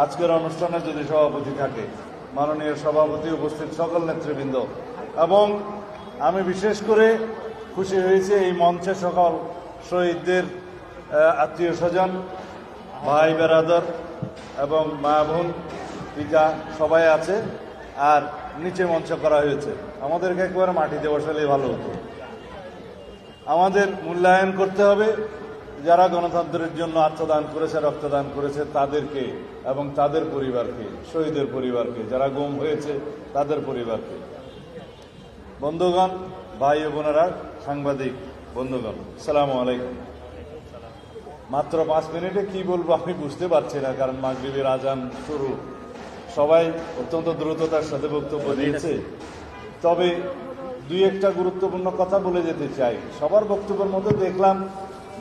আজকের অনুষ্ঠানে যদি সভাপতি থাকে, মাননীয় সভাপতি উপস্থিত সকল নেতৃবৃন্দ, এবং আমি বিশেষ করে খুশি হয়েছি এই মঞ্চে সকল শহীদদের আত্মীয় স্বজন, ভাই বেরাদর এবং মা বোন, পিতা, সবাই আছে, আর নিচে মঞ্চ করা হয়েছে। আমাদেরকে একবারে মাটিতে বসালেই ভালো হতো। আমাদের মূল্যায়ন করতে হবে। যারা গণতন্ত্রের জন্য আত্মদান করেছে, রক্তদান করেছে, তাদেরকে এবং তাদের পরিবারকে, শহীদের পরিবারকে, যারা গুম হয়েছে, তাদের পরিবারকে। বন্ধুগণ, ভাই ও বোনেরা, সাংবাদিক, বন্ধুগণ সালামু আলাইকুম। মাত্র পাঁচ মিনিটে কি বলব আমি বুঝতে পারছি না, কারণ মাগরীবের আজান শুরু। সবাই অত্যন্ত দ্রুততার সাথে বক্তব্য দিয়েছে। তবে দুই একটা গুরুত্বপূর্ণ কথা বলে যেতে চাই। সবার বক্তব্যের মধ্যে দেখলাম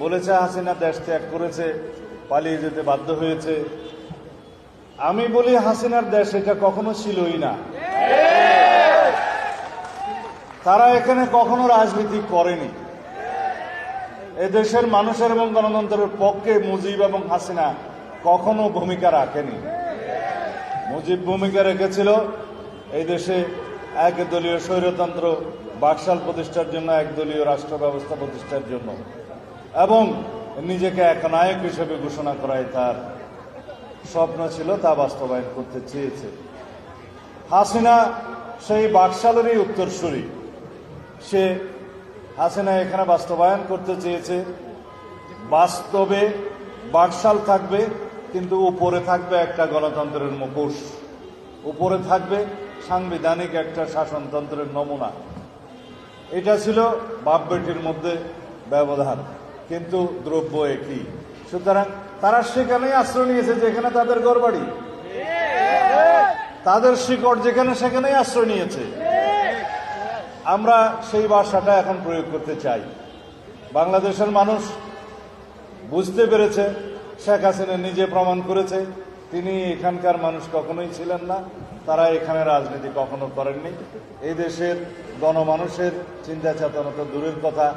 বলেছে হাসিনা দেশ ত্যাগ করেছে, পালিয়ে যেতে বাধ্য হয়েছে। আমি বলি হাসিনার দেশ এটা কখনো ছিলই না। তারা এখানে কখনো রাজনীতি করেনি। এ দেশের মানুষের এবং গণতন্ত্রের পক্ষে মুজিব এবং হাসিনা কখনো ভূমিকা রাখেনি। মুজিব ভূমিকা রেখেছিল এই দেশে একদলীয় স্বৈরতন্ত্র, বাকশাল প্রতিষ্ঠার জন্য, একদলীয় রাষ্ট্র ব্যবস্থা প্রতিষ্ঠার জন্য। এবং নিজেকে এক নায়ক হিসেবে ঘোষণা করায় তার স্বপ্ন ছিল, তা বাস্তবায়ন করতে চেয়েছে। হাসিনা সেই বাকশালেরই উত্তরসূরি। সে হাসিনা এখানে বাস্তবায়ন করতে চেয়েছে। বাস্তবে বাকশাল থাকবে, কিন্তু উপরে থাকবে একটা গণতন্ত্রের মুখোশ। উপরে থাকবে সাংবিধানিক একটা শাসনতন্ত্রের নমুনা। এটা ছিল বাপ বেটির মধ্যে ব্যবধান। কিন্তু দ্রব্য একই। সুতরাং তারা সেখানেই আশ্রয় নিয়েছে, যেখানে তাদের ঘরবাড়ি। তাদের শিকড় যেখানে সেখানেই আশ্রয় নিয়েছে। আমরা সেই ভাষাটা এখন প্রয়োগ করতে চাই। বাংলাদেশের মানুষ বুঝতে পেরেছে, শেখ হাসিনা নিজে প্রমাণ করেছে, তিনি এখানকার মানুষ কখনোই ছিলেন না, তারা এখানে রাজনীতি কখনো করেননি। এই দেশের গণমানুষের চিন্তা চেতনা তো দূরের কথা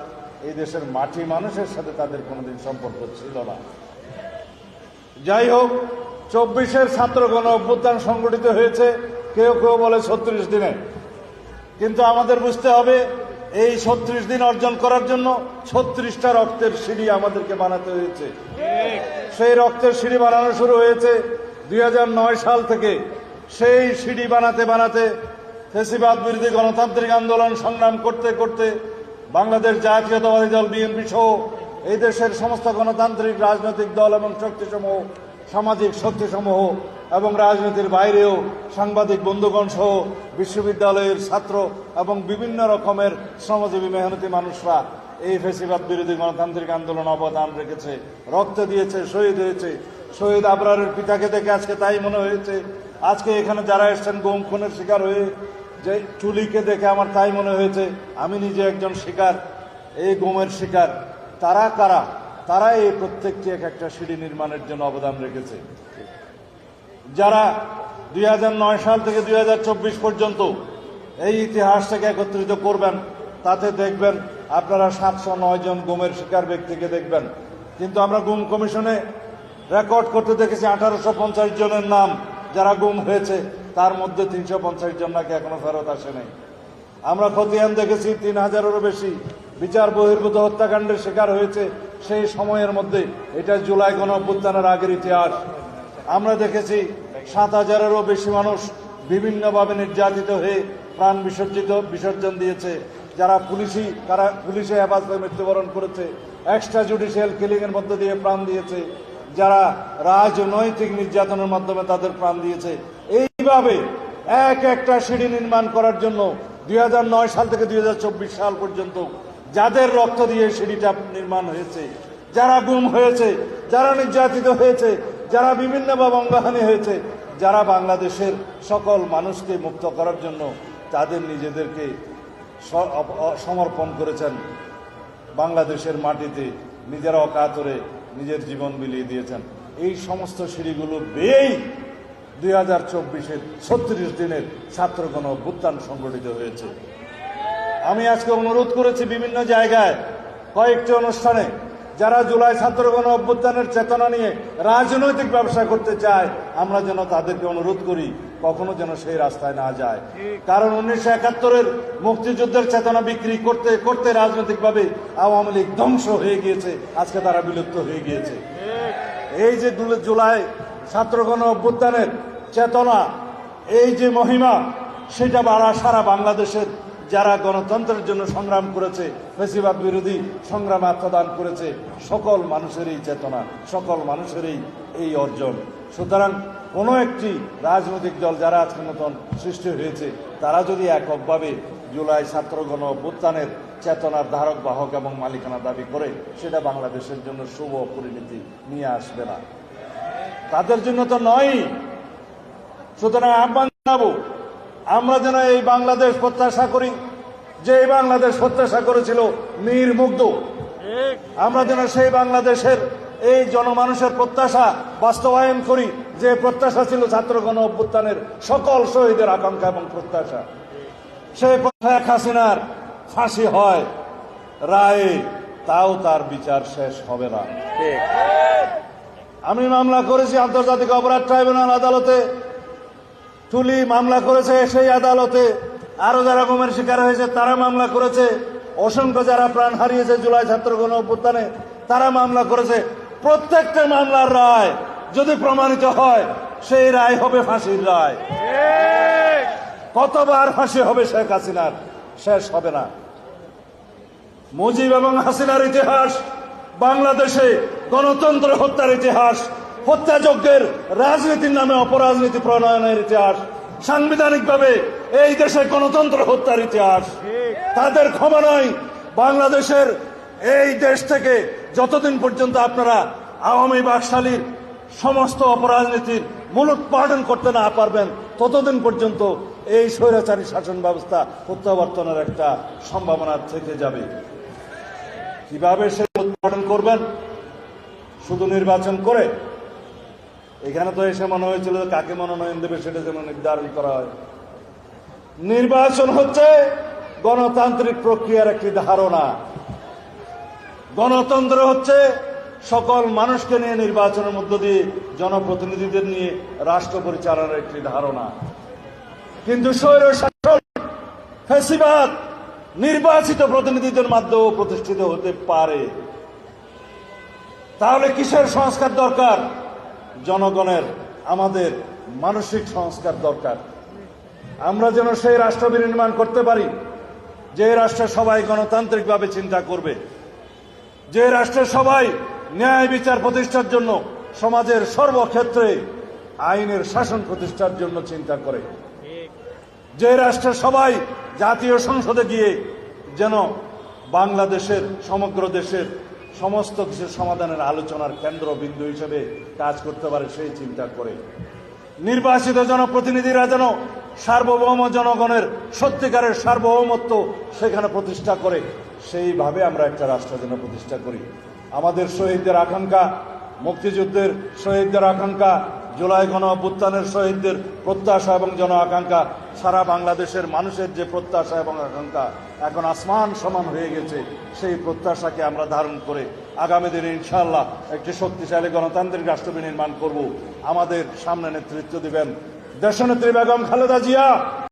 এই দেশের মাটি মানুষের সাথে তাদের কোনোদিন সম্পর্ক ছিল না। যাই হোক, চব্বিশের ছাত্র গণ অভ্যুত্থান সংগঠিত হয়েছে, কেউ কেউ বলে ছত্রিশ দিনে। কিন্তু আমাদের বুঝতে হবে, এই ছত্রিশ দিন অর্জন করার জন্য ছত্রিশটা রক্তের সিঁড়ি আমাদেরকে বানাতে হয়েছে। সেই রক্তের সিঁড়ি বানানো শুরু হয়েছে দুই হাজার নয় সাল থেকে। সেই সিঁড়ি বানাতে বানাতে ফেসিবাদ বিরোধী গণতান্ত্রিক আন্দোলন সংগ্রাম করতে করতে বাংলাদেশ জাতীয়তাবাদী দল বিএনপি সহ এই দেশের সমস্ত গণতান্ত্রিক, রাজনৈতিক দল এবং শক্তিসমূহ, সামাজিক শক্তিসমূহ এবং রাজনীতির বাইরেও সাংবাদিক, বন্ধুগণ সহ বিশ্ববিদ্যালয়ের ছাত্র এবং বিভিন্ন রকমের শ্রমজীবী, মেহনতি মানুষরা এই ফেসিবাদ বিরোধী গণতান্ত্রিক আন্দোলন অবদান রেখেছে, রক্ত দিয়েছে, শহীদ হয়েছে। শহীদ আবরারের পিতাকে দেখে আজকে তাই মনে হয়েছে, আজকে এখানে যারা এসছেন গোম খুনের শিকার হয়ে যে চুলিকে দেখে আমার তাই মনে হয়েছে, আমি নিজে একজন শিকার, এই গোমের শিকার। তারা কারা? তারা এই প্রত্যেকটি এক একটা সিঁড়ি নির্মাণের জন্য অবদান রেখেছে। যারা দুই হাজার নয় সাল থেকে দু হাজার চব্বিশ পর্যন্ত এই ইতিহাসটাকে একত্রিত করবেন, তাতে দেখবেন আপনারা সাতশো নয় জন গুমের শিকার ব্যক্তিকে দেখবেন। কিন্তু আমরা গুম কমিশনে রেকর্ড করতে দেখেছি আঠারোশো পঞ্চাশ জনের নাম যারা গুম হয়েছে। তার মধ্যে তিনশো পঞ্চাশ জন নাকি এখনও ফেরত আসে নাই। আমরা খতিয়ান দেখেছি, তিন হাজারেরও বেশি বিচার বহির্ভূত হত্যাকাণ্ডের শিকার হয়েছে সেই সময়ের মধ্যে। এটা জুলাই গণ অভ্যুত্থানের আগের ইতিহাস। আমরা দেখেছি, সাত হাজারেরও বেশি মানুষ বিভিন্নভাবে নির্যাতিত হয়ে প্রাণ বিসর্জিত, বিসর্জন দিয়েছে। যারা পুলিশি, তারা পুলিশে হেফাজতে মৃত্যুবরণ করেছে। এক্সট্রা জুডিশিয়াল কিলিংয়ের মধ্যে দিয়ে প্রাণ দিয়েছে। যারা রাজনৈতিক নির্যাতনের মাধ্যমে তাদের প্রাণ দিয়েছে। এইভাবে এক একটা সিঁড়ি নির্মাণ করার জন্য দুই হাজার নয় সাল থেকে দুই হাজার চব্বিশ সাল পর্যন্ত যাদের রক্ত দিয়ে সিঁড়িটা নির্মাণ হয়েছে, যারা গুম হয়েছে, যারা নির্যাতিত হয়েছে, যারা বিভিন্নভাবে অঙ্গহানি হয়েছে, যারা বাংলাদেশের সকল মানুষকে মুক্ত করার জন্য তাদের নিজেদেরকে সমর্পণ করেছেন। বাংলাদেশের মাটিতে নিজেরা অকাতরে নিজের জীবন বিলিয়ে দিয়েছেন। এই সমস্ত সিঁড়িগুলো বেয়েই দুই হাজার চব্বিশের ছত্রিশ দিনের ছাত্রগণ অভ্যুত্থান সংগঠিত হয়েছে। আমি আজকে অনুরোধ করেছি বিভিন্ন জায়গায়, কয়েকটি অনুষ্ঠানে, যারা জুলাই ছাত্র গণ অভ্যুত্থানের চেতনা নিয়ে রাজনৈতিক ব্যবসা করতে চায়, আমরা যেন তাদেরকে অনুরোধ করি, কখনো যেন সেই রাস্তায় না যায়। কারণ উনিশশো একাত্তরের মুক্তিযুদ্ধের চেতনা বিক্রি করতে করতে রাজনৈতিকভাবে আওয়ামী লীগ ধ্বংস হয়ে গিয়েছে, আজকে তারা বিলুপ্ত হয়ে গিয়েছে। এই যে জুলাই ছাত্রগণ অভ্যুত্থানের চেতনা, এই যে মহিমা, সেটা বাড়া সারা বাংলাদেশের যারা গণতন্ত্রের জন্য সংগ্রাম করেছে, ফেসিবাদ বিরোধী সংগ্রামে আত্মদান করেছে, সকল মানুষের এই চেতনা, সকল মানুষের এই এই অর্জন। সুতরাং কোনো একটি রাজনৈতিক দল যারা আজকে নতুন সৃষ্টি হয়েছে, তারা যদি এককভাবে জুলাই ছাত্রগণ অভ্যুত্থানের চেতনার ধারক, বাহক এবং মালিকানা দাবি করে, সেটা বাংলাদেশের জন্য শুভ পরিণতি নিয়ে আসবে না। তাদের জন্য তো নয়। সুতরাং আহ্বান জানাব আমরা যেন এই বাংলাদেশ প্রত্যাশা করি। যে বাংলাদেশ প্রত্যাশা করেছিল মীর মুগ্ধ আমরা যেন সেই বাংলাদেশের এই জনমানুষের প্রত্যাশা বাস্তবায়ন করি। যে প্রত্যাশা ছিল ছাত্রগণ অভ্যুত্থানের সকল শহীদের আকাঙ্ক্ষা এবং প্রত্যাশা। সেই শেখ হাসিনার ফাঁসি হয়। রায়ে তাও তার বিচার শেষ হবে না। আমি মামলা করেছি আন্তর্জাতিক অপরাধ ট্রাইব্যুনাল আদালতে। তুলি মামলা করেছে সেই আদালতে। আরও যারা গুমের শিকার হয়েছে, তারা মামলা করেছে। অসংখ্য যারা প্রাণ হারিয়েছে জুলাই ছাত্র গণ অভ্যুত্থানে, তারা মামলা করেছে। প্রত্যেকটা মামলার রায় যদি প্রমাণিত হয়, সেই রায় হবে ফাঁসির রায়। কতবার ফাঁসি হবে শেখ হাসিনার, শেষ হবে না। মুজিব এবং হাসিনার ইতিহাস বাংলাদেশে গণতন্ত্র হত্যার ইতিহাস, হত্যাযজ্ঞের রাজনীতির নামে অপরাজনীতি প্রণয়নের ইতিহাস, সাংবিধানিকভাবে এই দেশে গণতন্ত্র হত্যার ইতিহাস। তাদের ক্ষমা নয়, বাংলাদেশের এই দেশ থেকে যতদিন পর্যন্ত আপনারা আওয়ামী বাকশালীর সমস্ত অপরাজনীতির মূল উৎপাদন করতে না পারবেন, ততদিন পর্যন্ত এই স্বৈরাচারী শাসন ব্যবস্থা প্রত্যাবর্তনের একটা সম্ভাবনা থেকে যাবে। কীভাবে সে উৎপাদন করবেন? শুধু নির্বাচন করে, এখানে তো এসে মনে হয়েছিল কাকে মনোনয়ন দেবে সেটা যেমন নির্ধারণ করা হয়। নির্বাচন হচ্ছে গণতান্ত্রিক প্রক্রিয়ার একটি ধারণা। গণতন্ত্র হচ্ছে সকল মানুষকে নিয়ে নির্বাচনের মধ্য দিয়ে জনপ্রতিনিধিদের নিয়ে রাষ্ট্র পরিচালনার একটি ধারণা। কিন্তু স্বৈর শাসন নির্বাচিত প্রতিনিধিদের মাধ্যমেও প্রতিষ্ঠিত হতে পারে। তাহলে কিসের সংস্কার দরকার? জনগণের, আমাদের মানসিক সংস্কার দরকার। আমরা যেন সেই রাষ্ট্র বিনির্মাণ করতে পারি, যে রাষ্ট্রে সবাই গণতান্ত্রিকভাবে চিন্তা করবে। যে রাষ্ট্রে সবাই ন্যায় বিচার প্রতিষ্ঠার জন্য সমাজের সর্বক্ষেত্রে আইনের শাসন প্রতিষ্ঠার জন্য চিন্তা করে। যে রাষ্ট্রে সবাই জাতীয় সংসদে গিয়ে যেন বাংলাদেশের, সমগ্র দেশের সমস্ত কিছু সমাধানের আলোচনার কেন্দ্রবিন্দু হিসেবে কাজ করতে পারে সেই চিন্তা করে। নির্বাচিত জনপ্রতিনিধিরা যেন সার্বভৌম জনগণের সত্যিকারের সার্বভৌমত্ব সেখানে প্রতিষ্ঠা করে, সেইভাবে আমরা একটা রাষ্ট্র যেন প্রতিষ্ঠা করি। আমাদের শহীদদের আকাঙ্ক্ষা, মুক্তিযুদ্ধের শহীদদের আকাঙ্ক্ষা, জুলাই গণ অভ্যুত্থানের শহীদদের প্রত্যাশা এবং জন আকাঙ্ক্ষা, সারা বাংলাদেশের মানুষের যে প্রত্যাশা এবং আকাঙ্ক্ষা এখন আসমান সমান হয়ে গেছে। সেই প্রত্যাশাকে আমরা ধারণ করে আগামী দিনে ইনশাআল্লাহ একটি শক্তিশালী গণতান্ত্রিক রাষ্ট্রপতি নির্মাণ করব। আমাদের সামনে নেতৃত্ব দিবেন দেশনেত্রী বেগম খালেদা জিয়া।